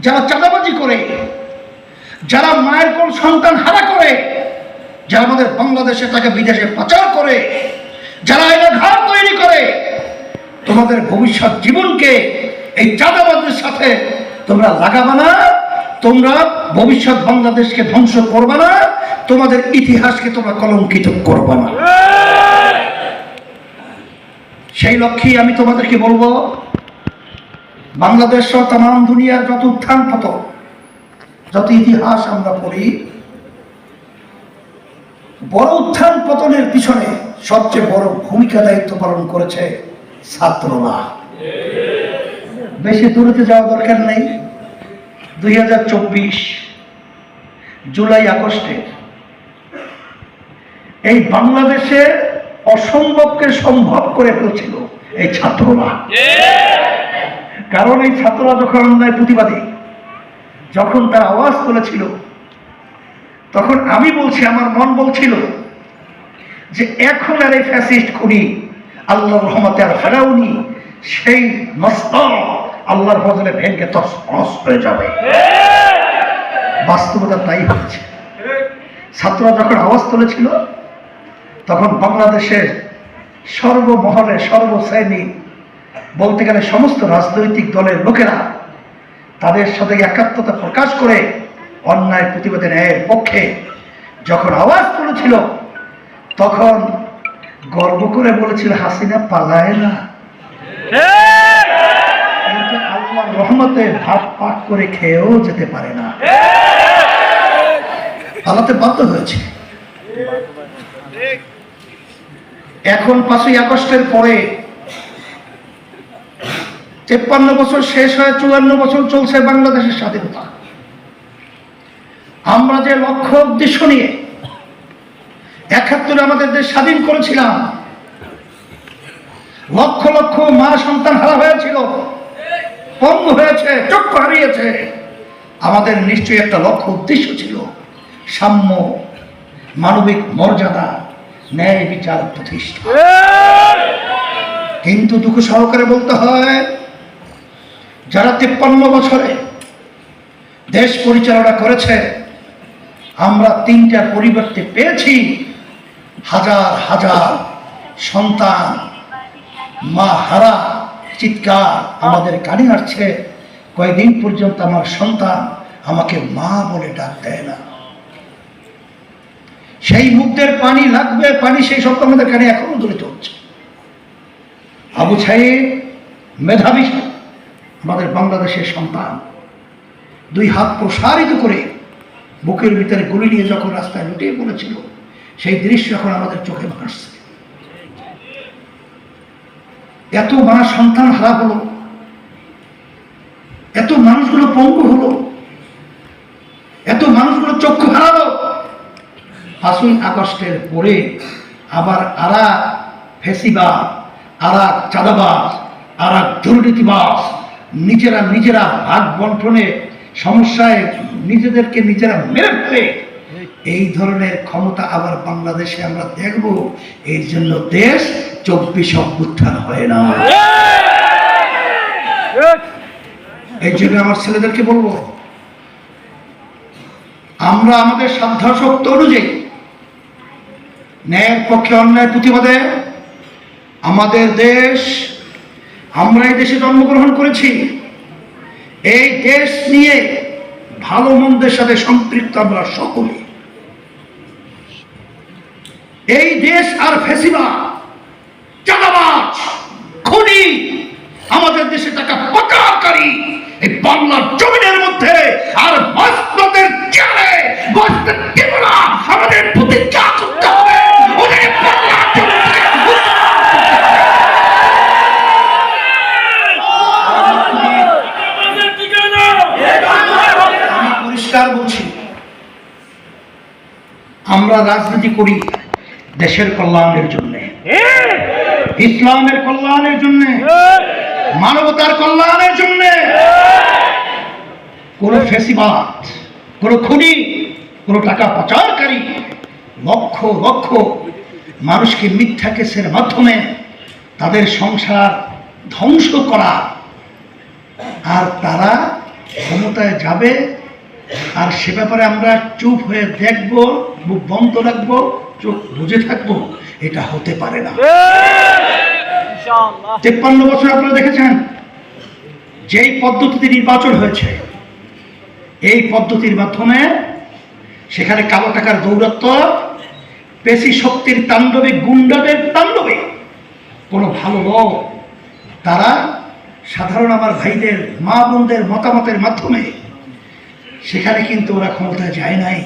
যারা চাঁদাবাজি করে, যারা মায়ের কোন সন্তান হারা করে, যারা আমাদের বাংলাদেশে তাকে বিদেশে পাচার করে, যারা এনে ঘর তৈরি করে, তোমাদের ভবিষ্যৎ জীবনকে এই চাঁদাবাদের সাথে তোমরা লাগাবে না, তোমরা ভবিষ্যৎ বাংলাদেশকে ধ্বংস করবে না, তোমাদের ইতিহাসকে তোমরা কলঙ্কিত করবে না। সেই লক্ষ্যেই আমি তোমাদেরকে বলব বাংলাদেশ সহ তাম দুনিয়ার যত উত্থান পতন, যত ইতিহাস আমরা পড়ি, বড় উত্থান পতনের পিছনে সবচেয়ে বড় ভূমিকা দায়িত্ব পালন করেছে ছাত্ররা। বেশি দূরতে যাওয়া দরকার নেই। দুই হাজার চব্বিশ জুলাই আগস্টে এই বাংলাদেশে অসম্ভবকে সম্ভব করে ফেলছিল এই ছাত্ররা। কারণ এই ছাত্ররা যখন অন্যায় প্রতিবাদী, যখন তার আওয়াজ তুলেছিল, তখন আমি বলছি, আমার মন বলছিল যে এখন আর এই ফ্যাসিস্ট খুনি, আল্লাহর রহমতে আর ফেরাউনি, সেই মস্তক আল্লাহর ফজলে ভেঙ্গে তস হয়ে যাবে। বাস্তবতা তাই হয়েছে। ছাত্ররা যখন আওয়াজ তুলেছিল, তখন বাংলাদেশের সর্বমহলে সর্বশ্রেণী বলতে গেলে সমস্ত রাজনৈতিক দলের লোকেরা তাদের সাথে একাত্মতা প্রকাশ করে অন্যায় প্রতিবাদের ন্যায়ের পক্ষে যখন আওয়াজ তুলেছিল, তখন গর্ব করে বলেছিল, হাসিনা পালায় না। আল্লাহ রহমতে ভাত পাক করে খেয়েও যেতে পারে না। পালাতে বাধ্য হয়েছে। এখন পাঁচই আগস্টের পরে তেপ্পান্ন বছর শেষ হয়ে চুয়ান্ন বছর চলছে বাংলাদেশের স্বাধীনতা। আমরা যে লক্ষ্য উদ্দেশ্য নিয়ে একাত্তরে আমাদের দেশ স্বাধীন করেছিলাম লক্ষ লক্ষ মা সন্তান হারা হয়েছিল পঙ্গু হয়েছে চক্ষু হারিয়েছে। আমাদের নিশ্চয়ই একটা লক্ষ্য উদ্দেশ্য ছিল সাম্য মানবিক মর্যাদা ন্যায় বিচার প্রতিষ্ঠা। কিন্তু দুঃখ সহকারে বলতে হয় যারা তিপ্পান্ন বছরে দেশ পরিচালনা করেছে, আমরা তিনটা পরিবর্তে পেয়েছি। হাজার হাজার সন্তান, মা, হারা, চিৎকার আমাদের কানে আসছে। কয়েকদিন পর্যন্ত আমার সন্তান আমাকে মা বলে ডাক দেয় না। সেই মুগ্ধের পানি লাগবে, পানি সেই সব আমাদের কানে এখনও ধরে চলছে। আবু সাহেব মেধাবী আমাদের বাংলাদেশের সন্তান। দুই হাত প্রসারিত করে বুকের ভিতরে গুলি নিয়ে যখন রাস্তায় লুটিয়ে পড়েছিল, সেই দৃশ্য এখন আমাদের চোখে ভাসছে। এত মা সন্তান হারা হলো, এত মানুষগুলো পঙ্গু হলো, এত মানুষগুলো চক্ষু হারালো। পাঁচই আগস্টের পরে আবার আরা ফেসিবাদ আরা চাঁদাবাজ আরা দুর্নীতিবাজ নিজেরা নিজেরা ভাগ বন্টনে সমস্যায় নিজেদেরকে নিজেরা মেরে ফেলে। এই ধরনের ক্ষমতা আবার বাংলাদেশে আমরা দেখব। এর জন্য দেশ চব্বিশ অভ্যুত্থান হয় না। এই জন্য আমার ছেলেদেরকে বলব, আমরা আমাদের সাধ্যাশক্ত অনুযায়ী ন্যায়ের পক্ষে অন্যায় প্রতিবাদে আমাদের দেশ আমরা এই দেশে জন্মগ্রহণ করেছি। এই দেশ নিয়ে ভালো মন্দের সাথে সম্পৃক্ত আমরা সকলে এই দেশ আর ফেসিবা চাঁদাবাজ। আমরা রাজনীতি করি দেশের কল্যাণের জন্য। ইসলামের কল্যাণের জন্য। মানবতার কল্যাণের জন্য। কোন ফেসিবাদ, কোন খুনি, কোন টাকা পাচারকারী, লক্ষ লক্ষ মানুষকে মিথ্যা কেসের মাধ্যমে তাদের সংসার ধ্বংস করা। আর তারা ক্ষমতায় যাবে আর সে ব্যাপারে আমরা চুপ হয়ে দেখব মুখ বন্ধ রাখব চোখ বুঝে থাকব এটা হতে পারে না। তেপ্পান্ন বছর আপনারা দেখেছেন? যেই পদ্ধতিতে নির্বাচন হয়েছে এই পদ্ধতির মাধ্যমে সেখানে কালো টাকার দৌরত্ব পেশি শক্তির তাণ্ডবে গুন্ডাদের তাণ্ডবে কোনো ভালো লোক তারা সাধারণ আমার ভাইদের মা বোনদের মতামতের মাধ্যমে সেখানে কিন্তু ওরা ক্ষমতায় যায় নাই।